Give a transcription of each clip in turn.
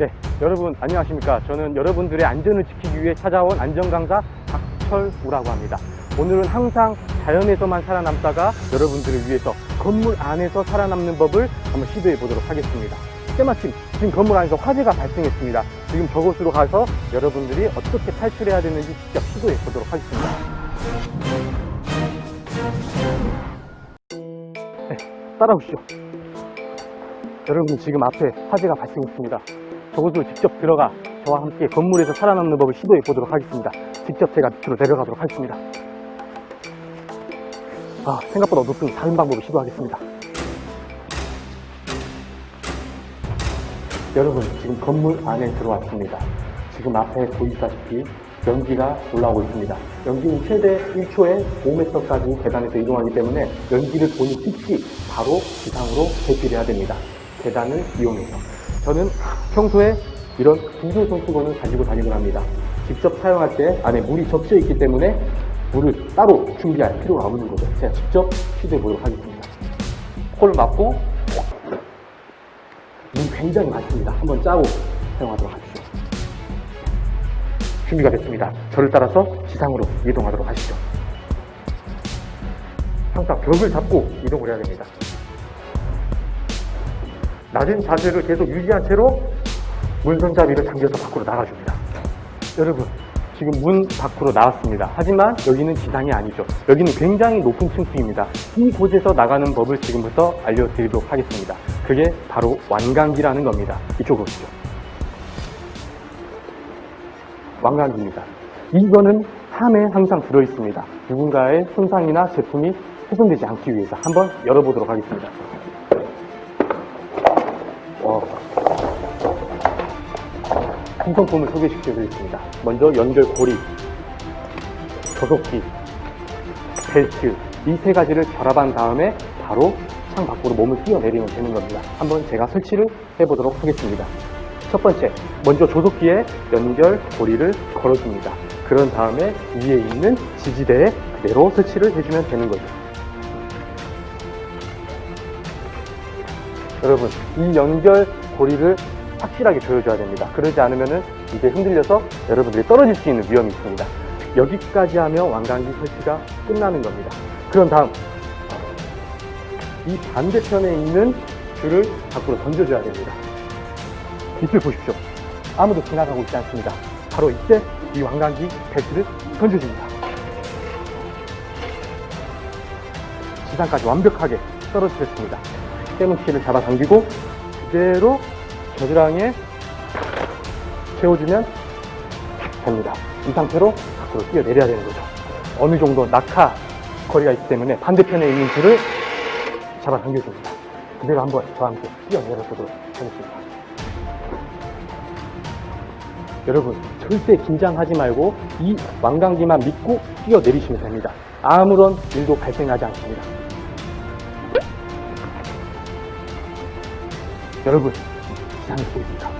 네, 여러분 안녕하십니까. 저는 여러분들의 안전을 지키기 위해 찾아온 안전강사 박철우라고 합니다. 오늘은 항상 자연에서만 살아남다가 여러분들을 위해서 건물 안에서 살아남는 법을 한번 시도해 보도록 하겠습니다. 때마침 지금 건물 안에서 화재가 발생했습니다. 지금 저곳으로 가서 여러분들이 어떻게 탈출해야 되는지 직접 시도해 보도록 하겠습니다. 네, 따라오시죠. 여러분 지금 앞에 화재가 발생했습니다. 저곳으로 직접 들어가 저와 함께 건물에서 살아남는 법을 시도해 보도록 하겠습니다. 직접 제가 밑으로 내려가도록 하겠습니다. 아, 생각보다 높은 다른 방법을 시도하겠습니다. 여러분, 지금 건물 안에 들어왔습니다. 지금 앞에 보이다시피 연기가 올라오고 있습니다. 연기는 최대 1초에 5m까지 계단에서 이동하기 때문에 연기를 보니 즉시 바로 지상으로 대피를 해야 됩니다. 계단을 이용해서. 저는 평소에 이런 구조 손수건을 가지고 다니곤 합니다. 직접 사용할 때 안에 물이 적셔 있기 때문에 물을 따로 준비할 필요가 없는 거죠. 제가 직접 시도해 보도록 하겠습니다. 코를 막고 물 굉장히 많습니다. 한번 짜고 사용하도록 하시죠. 준비가 됐습니다. 저를 따라서 지상으로 이동하도록 하시죠. 항상 벽을 잡고 이동을 해야 됩니다. 낮은 자세를 계속 유지한 채로 문손잡이를 당겨서 밖으로 나가줍니다. 여러분, 지금 문 밖으로 나왔습니다. 하지만 여기는 지상이 아니죠. 여기는 굉장히 높은 층수입니다. 이곳에서 나가는 법을 지금부터 알려드리도록 하겠습니다. 그게 바로 완강기라는 겁니다. 이쪽으로 오시죠. 완강기입니다. 이거는 함에 항상 들어있습니다. 누군가의 손상이나 제품이 훼손되지 않기 위해서 한번 열어보도록 하겠습니다. 구성품을 소개시켜 드리겠습니다. 먼저 연결 고리, 조속기, 벨트 이 세 가지를 결합한 다음에 바로 창 밖으로 몸을 뛰어내리면 되는 겁니다. 한번 제가 설치를 해보도록 하겠습니다. 첫 번째, 먼저 조속기에 연결 고리를 걸어줍니다. 그런 다음에 위에 있는 지지대에 그대로 설치를 해주면 되는 거죠. 여러분, 이 연결 고리를 확실하게 조여줘야 됩니다. 그러지 않으면 이게 흔들려서 여러분들이 떨어질 수 있는 위험이 있습니다. 여기까지 하면 완강기 설치가 끝나는 겁니다. 그런 다음 이 반대편에 있는 줄을 밖으로 던져줘야 됩니다. 밑을 보십시오. 아무도 지나가고 있지 않습니다. 바로 이때 이 완강기 벨트를 던져줍니다. 지상까지 완벽하게 떨어뜨렸습니다. 때문키를 잡아당기고 그대로 겨드랑이에 채워주면 됩니다. 이 상태로 밖으로 뛰어내려야 되는 거죠. 어느 정도 낙하 거리가 있기 때문에 반대편에 있는 줄을 잡아당겨줍니다. 그대로 한번 저와 함께 뛰어내려 보도록 하겠습니다. 여러분, 절대 긴장하지 말고 이 왕강기만 믿고 뛰어내리시면 됩니다. 아무런 일도 발생하지 않습니다. 여러분, 지상에 보입니다.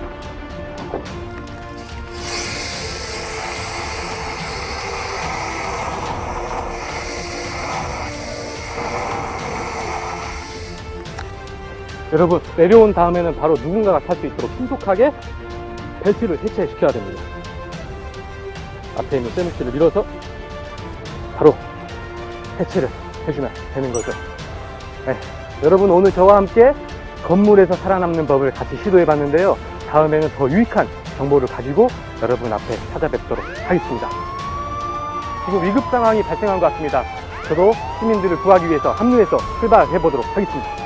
여러분, 내려온 다음에는 바로 누군가가 탈 수 있도록 신속하게 벨트를 해체시켜야 됩니다. 앞에 있는 쇠물치를 밀어서 바로 해체를 해주면 되는 거죠. 네, 여러분 오늘 저와 함께 건물에서 살아남는 법을 같이 시도해 봤는데요. 다음에는 더 유익한 정보를 가지고 여러분 앞에 찾아뵙도록 하겠습니다. 지금 위급 상황이 발생한 것 같습니다. 저도 시민들을 구하기 위해서 합류해서 출발해 보도록 하겠습니다.